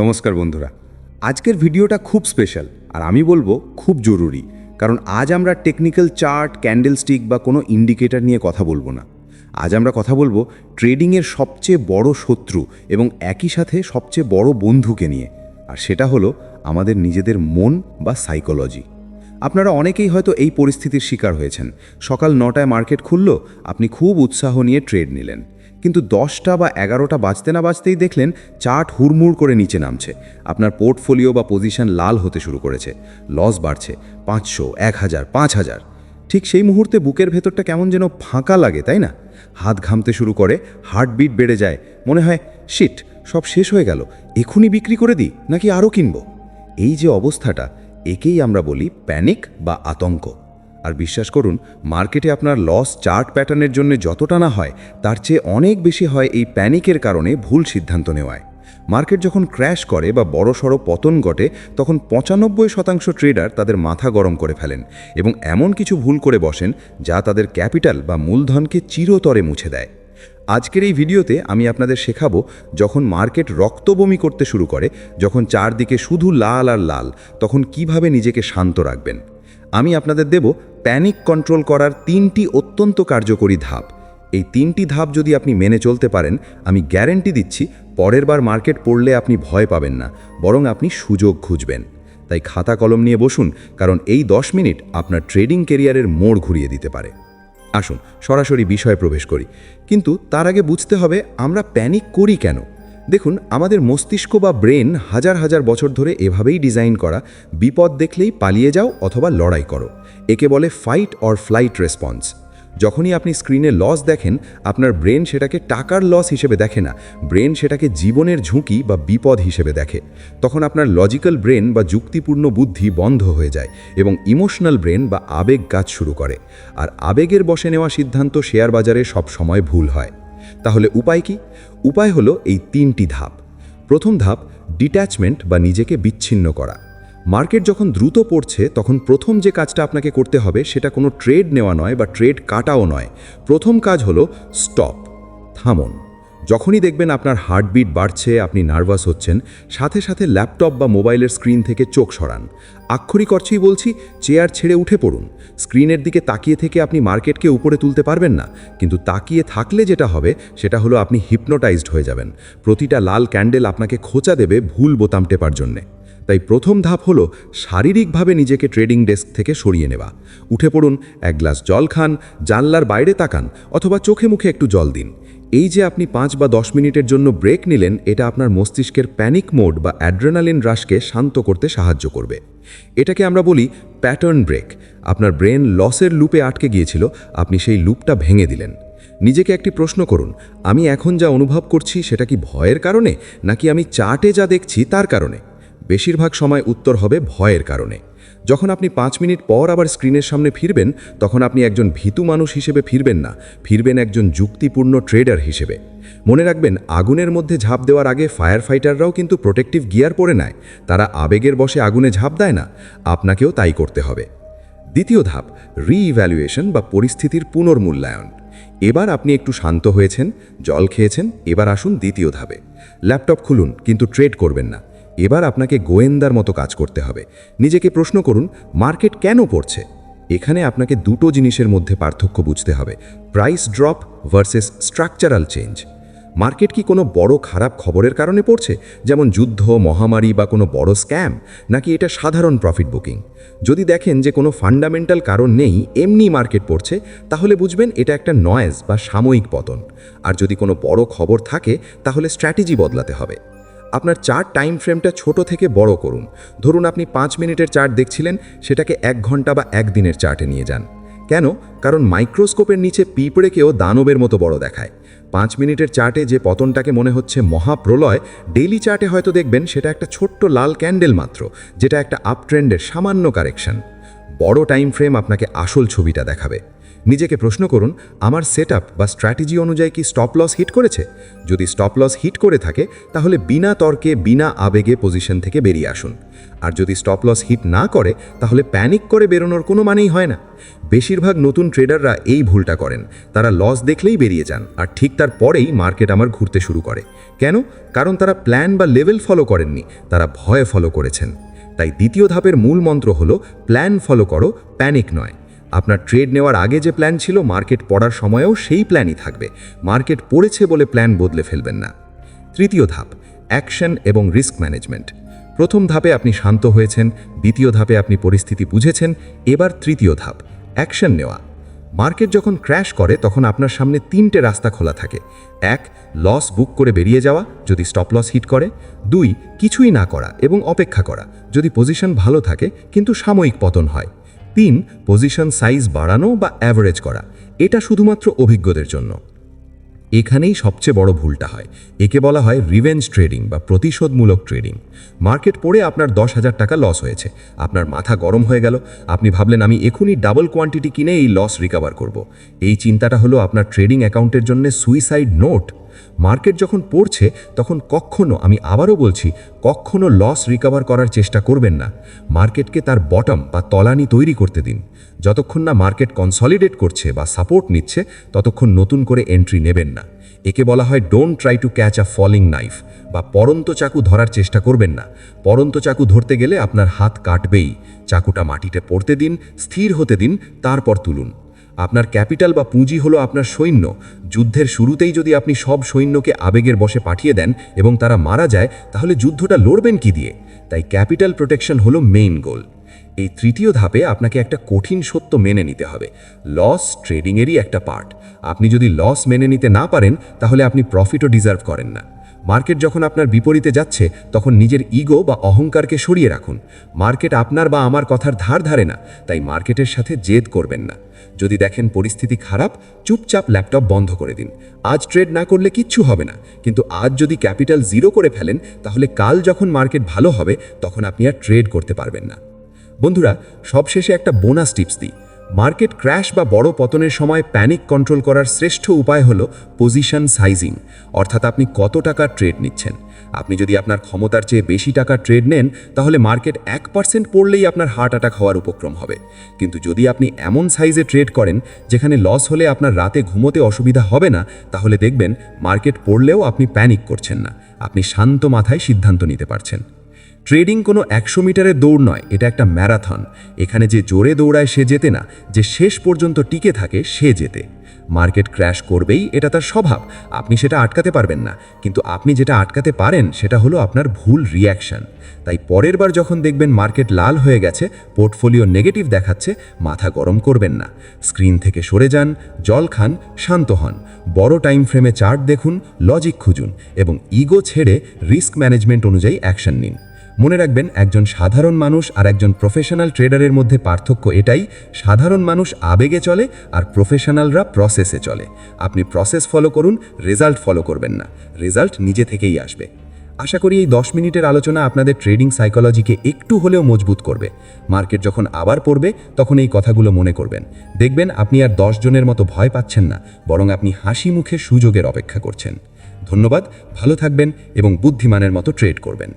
নমস্কার বন্ধুরা। আজকের ভিডিওটা খুব স্পেশাল আর আমি বলব খুব জরুরি, কারণ আজ আমরা টেকনিক্যাল চার্ট ক্যান্ডেল স্টিক বা কোনো ইন্ডিকেটর নিয়ে কথা বলব না। আজ আমরা কথা বলব ট্রেডিংয়ের সবচেয়ে বড় শত্রু এবং একই সাথে সবচেয়ে বড় বন্ধুকে নিয়ে, আর সেটা হলো আমাদের নিজেদের মন বা সাইকোলজি আপনারা অনেকেই হয়তো এই পরিস্থিতির শিকার হয়েছেন। সকাল নটায় মার্কেট খুলল, আপনি খুব উৎসাহ নিয়ে ট্রেড নিলেন। কিন্তু দশটা বা এগারোটা বাজতে না বাজতেই দেখলেন চার্ট হুড়মুড় করে নিচে নামছে। আপনার পোর্টফোলিও বা পজিশন লাল হতে শুরু করেছে। লস বাড়ছে। পাঁচশো, এক হাজার, পাঁচ হাজার। ঠিক সেই মুহূর্তে বুকের ভেতরটা কেমন যেন ফাঁকা লাগে, তাই না? হাত ঘামতে শুরু করে, হার্টবিট বেড়ে যায়। মনে হয়, শিট, সব শেষ হয়ে গেল। এখনই বিক্রি করে দিই, নাকি আরও কিনব? এই যে অবস্থাটা, একেই আমরা বলি প্যানিক বা আতঙ্ক। আর বিশ্বাস করুন, মার্কেটে আপনার লস চার্ট প্যাটার্নের জন্য যতটা না হয়, তার চেয়ে অনেক বেশি হয় এই প্যানিকের কারণে ভুল সিদ্ধান্ত নেওয়ায়। মার্কেট যখন ক্র্যাশ করে বা বড়সড় পতন ঘটে, তখন পঁচানব্বই শতাংশ ট্রেডার তাদের মাথা গরম করে ফেলেন এবং এমন কিছু ভুল করে বসেন যা তাদের ক্যাপিটাল বা মূলধনকে চিরতরে মুছে দেয়। আজকের এই ভিডিওতে আমি আপনাদের শেখাবো যখন মার্কেট রক্তবমি করতে শুরু করে, যখন চারদিকে শুধু লাল আর লাল, তখন কীভাবে নিজেকে শান্ত রাখবেন। আমি আপনাদের দেব প্যানিক কন্ট্রোল করার তিনটি অত্যন্ত কার্যকরী ধাপ। এই তিনটি ধাপ যদি আপনি মেনে চলতে পারেন, আমি গ্যারেন্টি দিচ্ছি পরের বার মার্কেট পড়লে আপনি ভয় পাবেন না, বরং আপনি সুযোগ খুঁজবেন। তাই খাতা কলম নিয়ে বসুন, কারণ এই দশ মিনিট আপনার ট্রেডিং কেরিয়ারের মোড় ঘুরিয়ে দিতে পারে। আসুন, সরাসরি বিষয়ে প্রবেশ করি। কিন্তু তার আগে বুঝতে হবে আমরা প্যানিক করি কেন? দেখুন, আমাদের মস্তিষ্ক বা ব্রেন হাজার হাজার বছর ধরে এভাবেই ডিজাইন করা, বিপদ দেখলেই পালিয়ে যাও অথবা লড়াই করো। একে বলে ফাইট অর ফ্লাইট রেসপন্স যখনই আপনি স্ক্রিনে লস দেখেন, আপনার ব্রেন সেটাকে টাকার লস হিসেবে দেখে না। ব্রেন সেটাকে জীবনের ঝুঁকি বা বিপদ হিসেবে দেখে। তখন আপনার লজিক্যাল ব্রেন বা যুক্তিপূর্ণ বুদ্ধি বন্ধ হয়ে যায় এবং ইমোশনাল ব্রেন বা আবেগ কাজ শুরু করে। আর আবেগের বসে নেওয়া সিদ্ধান্ত শেয়ার বাজারে সব সময় ভুল হয়। তাহলে উপায় কি? উপায় হলো এই তিনটি ধাপ। প্রথম ধাপ ডিট্যাচমেন্ট বা নিজেকে বিচ্ছিন্ন করা। মার্কেট যখন দ্রুত পড়ছে, তখন প্রথম যে কাজটা আপনাকে করতে হবে, সেটা কোনো ট্রেড নেওয়া নয় বা ট্রেড কাটাও নয়। প্রথম কাজ হলো স্টপ, থামুন। যখনই দেখবেন আপনার হার্টবিট বাড়ছে, আপনি নার্ভাস হচ্ছেন, সাথে সাথে ল্যাপটপ বা মোবাইলের স্ক্রিন থেকে চোখ সরান। আক্ষরিক অর্থেই বলছি, চেয়ার ছেড়ে উঠে পড়ুন। স্ক্রিনের দিকে তাকিয়ে থেকে আপনি মার্কেটকে উপরে তুলতে পারবেন না। কিন্তু তাকিয়ে থাকলে যেটা হবে, সেটা হলো আপনি হিপনোটাইজড হয়ে যাবেন। প্রতিটা লাল ক্যান্ডেল আপনাকে খোঁচা দেবে ভুল বোতাম টেপার জন্যে। তাই প্রথম ধাপ হলো শারীরিকভাবে নিজেকে ট্রেডিং ডেস্ক থেকে সরিয়ে নেওয়া। উঠে পড়ুন, এক গ্লাস জল খান, জানলার বাইরে তাকান, অথবা চোখে মুখে একটু জল দিন। এই যে আপনি পাঁচ বা দশ মিনিটের জন্য ব্রেক নিলেন, এটা আপনার মস্তিষ্কের প্যানিক মোড বা অ্যাড্রেনালিন হ্রাসকে শান্ত করতে সাহায্য করবে। এটাকে আমরা বলি প্যাটার্ন ব্রেক। আপনার ব্রেন লসের লুপে আটকে গিয়েছিল, আপনি সেই লুপটা ভেঙে দিলেন। নিজেকে একটি প্রশ্ন করুন, আমি এখন যা অনুভব করছি সেটা কি ভয়ের কারণে, নাকি আমি চার্টে যা দেখছি তার কারণে? বেশিরভাগ সময় উত্তর হবে ভয়ের কারণে। যখন আপনি পাঁচ মিনিট পর আবার স্ক্রিনের সামনে ফিরবেন, তখন আপনি একজন ভীতু মানুষ হিসেবে ফিরবেন না, ফিরবেন একজন যুক্তিপূর্ণ ট্রেডার হিসেবে। মনে রাখবেন, আগুনের মধ্যে ঝাঁপ দেওয়ার আগে ফায়ার ফাইটাররাও কিন্তু প্রোটেক্টিভ গিয়ার পরে নেয়, তারা আবেগের বসে আগুনে ঝাঁপ দেয় না, আপনাকেও তাই করতে হবে। দ্বিতীয় ধাপ, রিইভ্যালুয়েশন বা পরিস্থিতির পুনর্মূল্যায়ন। এবার আপনি একটু শান্ত হয়েছেন, জল খেয়েছেন, এবার আসুন দ্বিতীয় ধাপে। ল্যাপটপ খুলুন, কিন্তু ট্রেড করবেন না। এবার আপনাকে গোয়েন্দার মতো কাজ করতে হবে। নিজেকে প্রশ্ন করুন, মার্কেট কেন পড়ছে? এখানে আপনাকে দুটো জিনিসের মধ্যে পার্থক্য বুঝতে হবে price drop versus structural change market কি কোনো বড় খারাপ খবরের কারণে পড়ছে? যেমন যুদ্ধ, মহামারী বা কোনো বড় স্ক্যাম? নাকি এটা সাধারণ প্রফিট বুকিং যদি দেখেন যে কোনো ফান্ডামেন্টাল কারণ নেই, এমনি মার্কেট পড়ছে, তাহলে বুঝবেন এটা একটা নয়েজ বা সাময়িক পতন। আর যদি কোনো বড় খবর থাকে, তাহলে স্ট্র্যাটেজি বদলাতে হবে। আপনার চার্ট টাইম ফ্রেমটা ছোট থেকে বড় করুন। ধরুন আপনি পাঁচ মিনিটের চার্ট দেখছিলেন, সেটাকে এক ঘণ্টা বা একদিনের চার্টে নিয়ে যান। কেন? কারণ মাইক্রোস্কোপের নিচে পিঁপড়েকেও দানবের মতো বড় দেখায়। পাঁচ মিনিটের চার্টে যে পতনটাকে মনে হচ্ছে মহাপ্রলয় ডেইলি চার্টে হয়তো দেখবেন সেটা একটা ছোট্ট লাল ক্যান্ডেল মাত্র, যেটা একটা আপ ট্রেন্ডের সামান্য কারেকশন বড় টাইম ফ্রেম আপনাকে আসল ছবিটা দেখাবে। নিজেকে প্রশ্ন করুন, আমার সেট বা স্ট্র্যাটেজি অনুযায়ী কি স্টপ লস হিট করেছে? যদি স্টপ লস হিট করে থাকে, তাহলে বিনা তর্কে, বিনা আবেগে পজিশন থেকে বেরিয়ে আসুন। আর যদি স্টপ লস হিট না করে, তাহলে প্যানিক করে বেরোনোর কোনো মানেই হয় না। বেশিরভাগ নতুন ট্রেডাররা এই ভুলটা করেন। তারা লস দেখলেই বেরিয়ে যান, আর ঠিক তার পরেই মার্কেট আমার ঘুরতে শুরু করে। কেন? কারণ তারা প্ল্যান বা লেভেল ফলো করেননি, তারা ভয়ে ফলো করেছেন। তাই দ্বিতীয় ধাপের মূল মন্ত্র হলো প্ল্যান ফলো করো প্যানিক নয়। আপনার ট্রেড নেওয়ার আগে যে প্ল্যান ছিল মার্কেট পড়ার সময়েও সেই প্ল্যানই থাকবে। মার্কেট পড়েছে বলে প্ল্যান বদলে ফেলবেন না। তৃতীয় ধাপ অ্যাকশন এবং রিস্ক ম্যানেজমেন্ট প্রথম ধাপে আপনি শান্ত হয়েছেন, দ্বিতীয় ধাপে আপনি পরিস্থিতি বুঝেছেন, এবার তৃতীয় ধাপ অ্যাকশন নেওয়া। মার্কেট যখন ক্র্যাশ করে, তখন আপনার সামনে তিনটে রাস্তা খোলা থাকে। এক লস বুক করে বেরিয়ে যাওয়া, যদি স্টপ লস হিট করে। দুই, কিছুই না করা এবং অপেক্ষা করা। যদি পজিশন ভালো থাকে, কিন্তু সাময়িক পতন হয়। তিন পজিশন সাইজ বাড়ানো বা অ্যাভারেজ করা। এটা শুধুমাত্র অভিজ্ঞদের জন্য। এখানেই সবচেয়ে বড় ভুলটা হয়। একে বলা হয় রিভেঞ্জ ট্রেডিং বা প্রতিশোধমূলক ট্রেডিং মার্কেট পড়ে আপনার দশ হাজার টাকা লস হয়েছে। আপনার মাথা গরম হয়ে গেল। আপনি ভাবলেন, আমি এখনই ডাবল কোয়ান্টিটি কিনে এই লস রিকভার করব। এই চিন্তাটা হলো আপনার ট্রেডিং অ্যাকাউন্টের জন্য সুইসাইড নোট মার্কেট যখন পড়ছে, তখন কখনো আমি আবারও বলছি কখনো লস রিকভার করার চেষ্টা করবেন না। মার্কেটকে তার বটম বা তলানি তৈরি করতে দিন। যতক্ষণ না মার্কেট কনসলিডেট করছে বা সাপোর্ট নিচ্ছে, ততক্ষণ নতুন করে এন্ট্রি নেবেন না। একে বলা হয় don't try to catch a falling knife বা পরন্ত চাকু ধরার চেষ্টা করবেন না। পরন্ত চাকু ধরতে গেলে আপনার হাত কাটবেই। চাকুটা মাটিতে পড়তে দিন, স্থির হতে দিন, তারপর তুলুন। আপনার ক্যাপিটাল বা পুঁজি হলো আপনার সৈন্য। যুদ্ধের শুরুতেই যদি আপনি সব সৈন্যকে আবেগের বসে পাঠিয়ে দেন এবং তারা মারা যায়, তাহলে যুদ্ধটা লড়বেন কি দিয়ে? তাই ক্যাপিটাল প্রোটেকশন হলো মেইন গোল। এই তৃতীয় ধাপে আপনাকে একটা কঠিন সত্য মেনে নিতে হবে। লস ট্রেডিংয়েরই একটা পার্ট। আপনি যদি লস মেনে নিতে না পারেন, তাহলে আপনি প্রফিটও ডিজার্ভ করেন না। মার্কেট যখন আপনার বিপরীতে যাচ্ছে, তখন নিজের ইগো বা অহংকারকে সরিয়ে রাখুন। মার্কেট আপনার বা আমার কথার ধার ধারে না, তাই মার্কেটের সাথে জেদ করবেন না। যদি দেখেন পরিস্থিতি খারাপ, চুপচাপ ল্যাপটপ বন্ধ করে দিন। আজ ট্রেড না করলে কিচ্ছু হবে না, কিন্তু আজ যদি ক্যাপিটাল জিরো করে ফেলেন, তাহলে কাল যখন মার্কেট ভালো হবে, তখন আপনি আর ট্রেড করতে পারবেন না। বন্ধুরা, সবশেষে একটা বোনাস টিপস দিই। মার্কেট ক্র্যাশ বা বড় পতনের সময় প্যানিক কন্ট্রোল করার শ্রেষ্ঠ উপায় হলো পজিশন সাইজিং, অর্থাৎ আপনি কত টাকা ট্রেড নিচ্ছেন। আপনি যদি আপনার ক্ষমতার চেয়ে বেশি টাকা ট্রেড নেন, তাহলে মার্কেট এক পার্সেন্ট পড়লেই আপনার হার্ট অ্যাটাক হওয়ার উপক্রম হবে। কিন্তু যদি আপনি এমন সাইজে ট্রেড করেন, যেখানে লস হলে আপনার রাতে ঘুমোতে অসুবিধা হবে না, তাহলে দেখবেন মার্কেট পড়লেও আপনি প্যানিক করছেন না। আপনি শান্ত মাথায় সিদ্ধান্ত নিতে পারছেন। ট্রেডিং কোনো একশো মিটারের দৌড় নয়, এটা একটা ম্যারাথন। এখানে যে জোরে দৌড়ায় সে যেতে না, যে শেষ পর্যন্ত টিকে থাকে সে যেতে। মার্কেট ক্র্যাশ করবেই এটা তার স্বভাব, আপনি সেটা আটকাতে পারবেন না। কিন্তু আপনি যেটা আটকাতে পারেন, সেটা হলো আপনার ভুল রিয়াকশন তাই পরের বার যখন দেখবেন মার্কেট লাল হয়ে গেছে, পোর্টফোলিও নেগেটিভ দেখাচ্ছে, মাথা গরম করবেন না। স্ক্রিন থেকে সরে যান, জল খান, শান্ত হন। বড় টাইম ফ্রেমে চার্ট দেখুন লজিক খুঁজুন এবং ইগো ছেড়ে রিস্ক ম্যানেজমেন্ট অনুযায়ী অ্যাকশন নিন। মনে রাখবেন, একজন সাধারণ মানুষ আর একজন প্রফেশনাল ট্রেডারের মধ্যে পার্থক্য এটাই, সাধারণ মানুষ আবেগে চলে আর প্রফেশনালরা প্রসেসে চলে। আপনি প্রসেস ফলো করুন রেজাল্ট ফলো করবেন না। রেজাল্ট নিজে থেকেই আসবে। আশা করি এই দশ মিনিটের আলোচনা আপনাদের ট্রেডিং সাইকোলজিকে একটু হলেও মজবুত করবে। মার্কেট যখন আবার পড়বে, তখন এই কথাগুলো মনে করবেন। দেখবেন, আপনি আর দশ জনের মতো ভয় পাচ্ছেন না, বরং আপনি হাসি মুখে সুযোগের অপেক্ষা করছেন। ধন্যবাদ, ভালো থাকবেন এবং বুদ্ধিমানের মতো ট্রেড করবেন।